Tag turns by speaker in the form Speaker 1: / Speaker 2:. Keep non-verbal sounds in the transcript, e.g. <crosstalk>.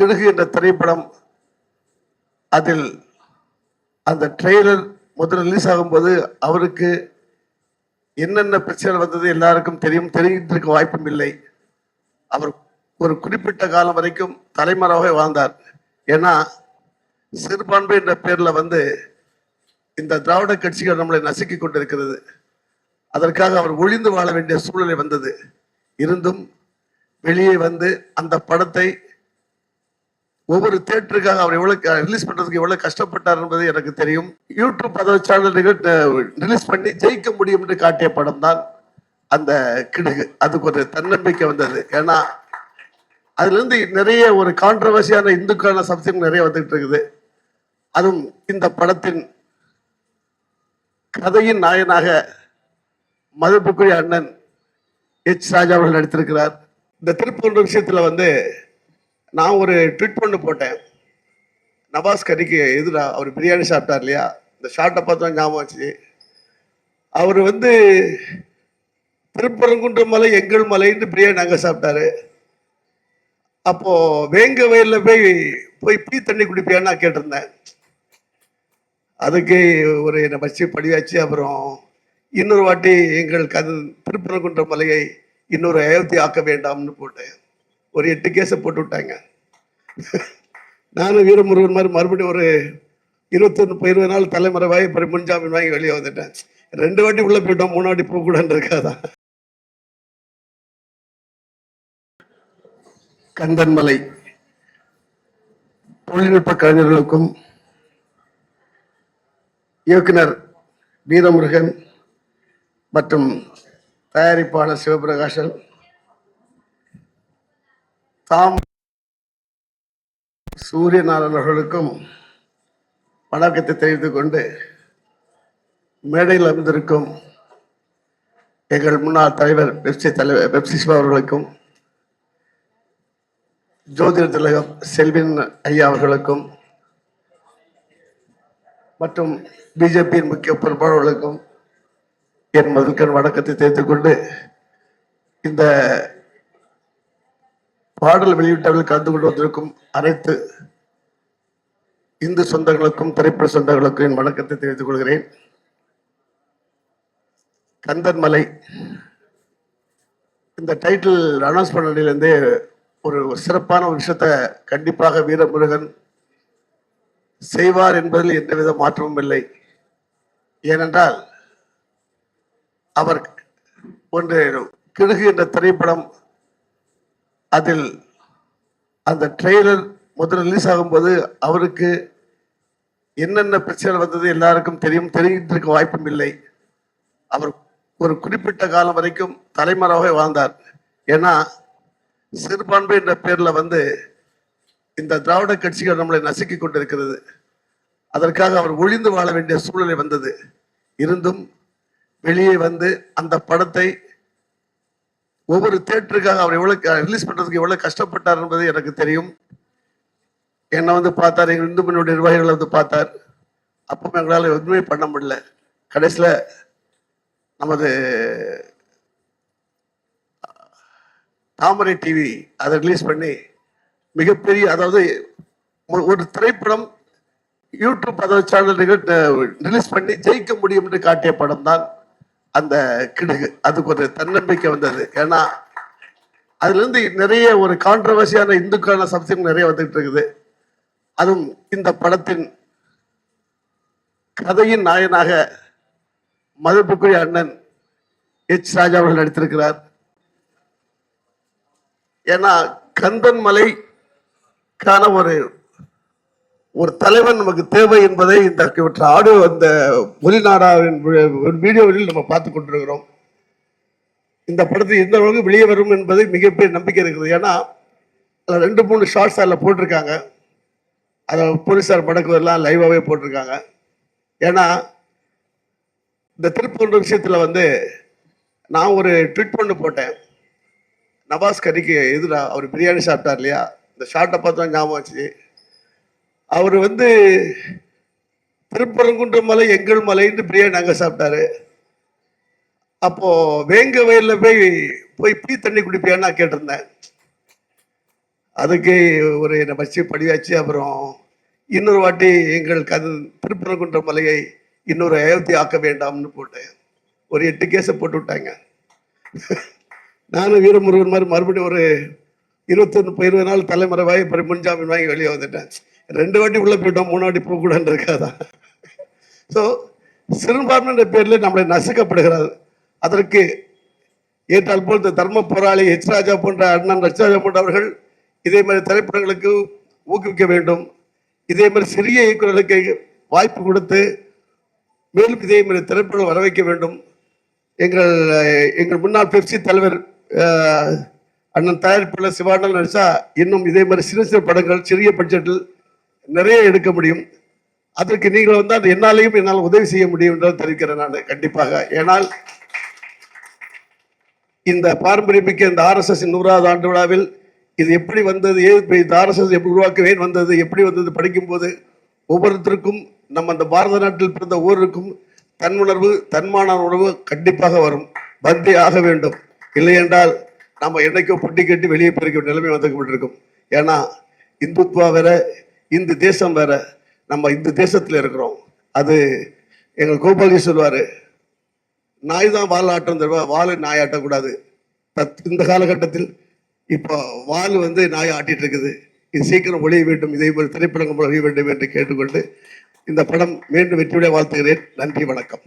Speaker 1: கிடுகு என்ற திரைப்படம் அதில் அந்த ட்ரெய்லர் முதல்ல ரிலீஸ் ஆகும்போது அவருக்கு என்னென்ன பிரச்சனை வந்தது எல்லாருக்கும் தெரியும் தெரிந்திருக்க வாய்ப்பும் இல்லை. அவர் ஒரு குறிப்பிட்ட காலம் வரைக்கும் தலைமறைவாக வாழ்ந்தார். ஏன்னா சிறுபான்மை என்ற பேரில் வந்து இந்த திராவிட கட்சிகள் நம்மளை நசுக்கி கொண்டிருக்கிறது. அதற்காக அவர் ஒளிந்து வாழ வேண்டிய சூழ்நிலை வந்தது. இருந்தும் வெளியே வந்து அந்த படத்தை ஒவ்வொரு தேட்டருக்காக அவர் எவ்வளவு ரிலீஸ் பண்றதுக்கு எவ்வளவு கஷ்டப்பட்டார் என்பது எனக்கு தெரியும். யூடியூப் பதவி சேனல்கள் ரிலீஸ் பண்ணி ஜெயிக்க முடியும் என்று காட்டிய படம் தான் அந்த கிடுகு. அதுக்கு ஒரு தன்னம்பிக்கை வந்தது. ஏன்னா அதுல இருந்து நிறைய ஒரு கான்ட்ரவர்சியான இந்துக்கான சப்ஜெக்ட் நிறைய வந்துட்டு இருக்குது. அதுவும் இந்த படத்தின் கதையின் நாயனாக மதிப்புக்குரிய அண்ணன் எச். ராஜா அவர்கள் நடித்திருக்கிறார். இந்த திருப்பூர் விஷயத்துல வந்து நான் ஒரு ட்விட் பண்ணு போட்டேன். நவாஸ் கரிக்கு எதிரா அவர் பிரியாணி சாப்பிட்டார் இல்லையா? இந்த ஷார்ட்டை பார்த்தா ஞாபகம் வச்சு அவர் வந்து திருப்பரங்குன்ற மலை எங்கள் மலைன்னு பிரியாணி அங்கே சாப்பிட்டாரு. அப்போது வேங்க வயலில் போய் போய் பீ தண்ணி குடிப்பியான்னு நான் கேட்டிருந்தேன். அதுக்கு ஒரு என்னை வச்சு படியாச்சு அப்புறம் இன்னொரு வாட்டி எங்கள் கது திருப்பரங்குன்ற மலையை இன்னொரு அயோத்தி ஆக்க வேண்டாம்னு போட்டேன். ஒரு எட்டு கேஸை போட்டு விட்டாங்க. <laughs> நானும் வீரமுருகன் மாதிரி மறுபடியும் ஒரு இருபத்தொன்று இருபது நாள் தலைமறைவாகி அப்புறம் முன்ஜாமீன் வாங்கி வெளியே வந்துட்டேன். ரெண்டு வாட்டி உள்ளே போயிட்டோம் மூணு வாட்டி போகக்கூடாதுன்னு இருக்காதான் கந்தன்மலை. தொழில்நுட்ப கலைஞர்களுக்கும் இயக்குனர் வீரமுருகன் மற்றும் தயாரிப்பாளர் சிவபிரகாசன் தாம் சூரியநாதன் அவர்களுக்கும் வணக்கத்தை தெரிவித்துக் கொண்டு மேடையில் அமர்ந்திருக்கும் எங்கள் முன்னாள் தலைவர் பெப்சி தலைவர் பெப்சி சிவா அவர்களுக்கும் ஜோதிட திலகம் செல்வின் ஐயா அவர்களுக்கும் மற்றும் பிஜேபியின் முக்கிய பொறுப்பாளர்களுக்கும் என் மதுக்கன் வணக்கத்தை தெரிவித்துக் கொண்டு இந்த பாடல் வெளியிட்டவர்கள் கலந்து கொண்டு வந்திருக்கும் அனைத்து இந்து சொந்தங்களுக்கும் திரைப்பட சொந்தங்களுக்கும் என் வணக்கத்தை தெரிவித்துக் கொள்கிறேன். கந்தன்மலை இந்த டைட்டில் அனௌன்ஸ் பண்ணதிலிருந்தே ஒரு சிறப்பான ஒரு விஷயத்தை கண்டிப்பாக வீரமுருகன் செய்வார் என்பதில் எந்தவித மாற்றமும் இல்லை. ஏனென்றால் அவர் ஒன்று கிழகு என்ற திரைப்படம் அதில் அந்த ட்ரெய்லர் முதல்ல ரிலீஸ் ஆகும்போது அவருக்கு என்னென்ன பிரச்சனை வந்தது எல்லாருக்கும் தெரியும் தெரிந்திருக்க வாய்ப்பும் இல்லை. அவர் ஒரு குறிப்பிட்ட காலம் வரைக்கும் தலைமறைவாக வாழ்ந்தார். ஏன்னா சிறுபான்மை என்ற பேரில் வந்து இந்த திராவிட கட்சிகள் நம்மளை நசுக்கி கொண்டிருக்கிறது. அதற்காக அவர் ஒளிந்து வாழ வேண்டிய சூழ்நிலை வந்தது. இருந்தும் வெளியே வந்து அந்த படத்தை ஒவ்வொரு தேட்டருக்காக அவர் எவ்வளவு ரிலீஸ் பண்றதுக்கு எவ்வளவு கஷ்டப்பட்டார் என்பது எனக்கு தெரியும். என்னை வந்து பார்த்தார் எங்கள் இந்து மண்ணுடைய நிர்வாகிகளை வந்து பார்த்தார். அப்பவும் எங்களால் எதுவுமே பண்ண முடியல. கடைசியில் நமது தாமரை டிவி அதை ரிலீஸ் பண்ணி மிகப்பெரிய அதாவது ஒரு- ஒரு திரைப்படம் யூடியூப் அதை சேனல் ரிலீஸ் பண்ணி ஜெயிக்க முடியும் என்று காட்டிய படம் தான் அந்த கிடுகு. அதுக்கு ஒரு தன்னம்பிக்கை வந்தது. ஏன்னா அதுல இருந்து நிறைய ஒரு கான்ட்ரவர்சியான இந்துக்கான சப்ஜெக்ட் நிறைய வந்துகிட்டு இருக்குது. அதுவும் இந்த படத்தின் கதையின் நாயனாக மதிப்புக்குரிய அண்ணன் எச் ராஜா அவர்கள் நடித்திருக்கிறார். ஏன்னா கந்தன் மலைக்கான ஒரு ஒரு தலைவன் நமக்கு தேவை என்பதை இந்த இவற்றை ஆடியோ அந்த ஒலிநாடாவின் ஒரு வீடியோவில் நம்ம பார்த்து கொண்டிருக்கிறோம். இந்த படத்தை எந்த அளவுக்கு வெளியே வரும் என்பது மிகப்பெரிய நம்பிக்கை இருக்குது ஏன்னா ரெண்டு மூணு ஷார்ட்ஸ் அதில் போட்டிருக்காங்க. அதை போலீஸார் படக்குவதெல்லாம் லைவாகவே போட்டிருக்காங்க. ஏன்னா இந்த திருப்பூர் விஷயத்தில் வந்து நான் ஒரு ட்வீட் பண்ணு போட்டேன். நவாஸ் கரிக்கு எதிராக அவர் பிரியாணி சாப்பிட்டார் இல்லையா? இந்த ஷார்ட்டை பார்த்தா ஞாபகம் வச்சு அவர் வந்து திருப்பரங்குன்ற மலை எங்கள் மலைன்னு பிரியாணி நாங்கள் சாப்பிட்டாரு. அப்போது வேங்க வயலில் போய் போய் பீ தண்ணி குடிப்பியான்னு நான் கேட்டிருந்தேன். அதுக்கு ஒரு என்னை வச்சு படியாச்சு அப்புறம் இன்னொரு வாட்டி எங்கள் கது திருப்பரங்குன்ற மலையை இன்னொரு அயோத்தி ஆக்க வேண்டாம்னு போட்டேன். ஒரு எட்டு கேஸை போட்டு விட்டாங்க. நானும் வீரமுருகன் மாதிரி மறுபடியும் ஒரு இருபத்தொன்று இருபது நாள் தலைமறைவாகி அப்புறம் முன்ஜாமீன் வாங்கி வெளியே வந்துட்டேன். ரெண்டு வாட்டி உள்ளே போயிட்டோம் மூணு வாட்டி போகக்கூடாதுன்னு இருக்காதான் ஸோ சிறுபான்மைன்ற பேரில் நம்மளை நசுக்கப்படுகிறது அதற்கு ஏற்றால் போல் இந்த தர்ம போராளி ஹெச் ராஜா போன்ற அண்ணன் ஹெச்ராஜா போன்றவர்கள் இதே மாதிரி திரைப்படங்களுக்கு ஊக்குவிக்க வேண்டும். இதே மாதிரி சிறிய இயக்குநர்களுக்கு வாய்ப்பு கொடுத்து மேலும் இதே மாதிரி திரைப்படங்கள் வர வைக்க வேண்டும். எங்கள் எங்கள் முன்னாள் பெப்சி தலைவர் அண்ணன் தயாரிப்புள்ள சிவானல் நடிச்சா இன்னும் இதே மாதிரி சின்ன சிறு படங்கள் சிறிய பட்ஜெட்டில் நிறைய எடுக்க முடியும். அதற்கு நீங்கள் வந்து அது என்னாலையும் என்னால் உதவி செய்ய முடியும் என்று தெரிவிக்கிறேன் நான் கண்டிப்பாக. ஏனால் இந்த பாரம்பரியமிக்க இந்த ஆர்எஸ்எஸ் நூறாவது ஆண்டு விழாவில் இது எப்படி வந்தது ஏது இந்த ஆர்எஸ்எஸ் எப்படி உருவாக்கவேன் வந்தது எப்படி வந்தது படிக்கும்போது ஒவ்வொருத்தருக்கும் நம்ம அந்த பாரத நாட்டில் பிறந்த ஒவ்வொருக்கும் தன்னுணர்வு தன்மான உணர்வு கண்டிப்பாக வரும். வந்தே ஆக வேண்டும். இல்லை என்றால் நம்ம என்னைக்கோ பொட்டி கட்டி வெளியே போயிருக்க நிலைமை வந்துக்கப்பட்டிருக்கும் ஏன்னா இந்துத்வா வேற இந்த தேசம் வேற நம்ம இந்த தேசத்தில் இருக்கிறோம். அது எங்கள் கோபாலஜி சொல்லுவார் நாய் தான் வால் ஆட்டம் தருவா வால் நாய் ஆட்டக்கூடாது. தத் இந்த காலகட்டத்தில் இப்போ வால் வந்து நாய் ஆட்டிட்டு இருக்குது. இது சீக்கிரம் ஒழிய வேண்டும் இதே போல் திரைப்படங்கள் ஒழிய வேண்டும் என்று கேட்டுக்கொண்டு இந்த படம் மீண்டும் வெற்றியுடைய வாழ்த்துகிறேன். நன்றி வணக்கம்.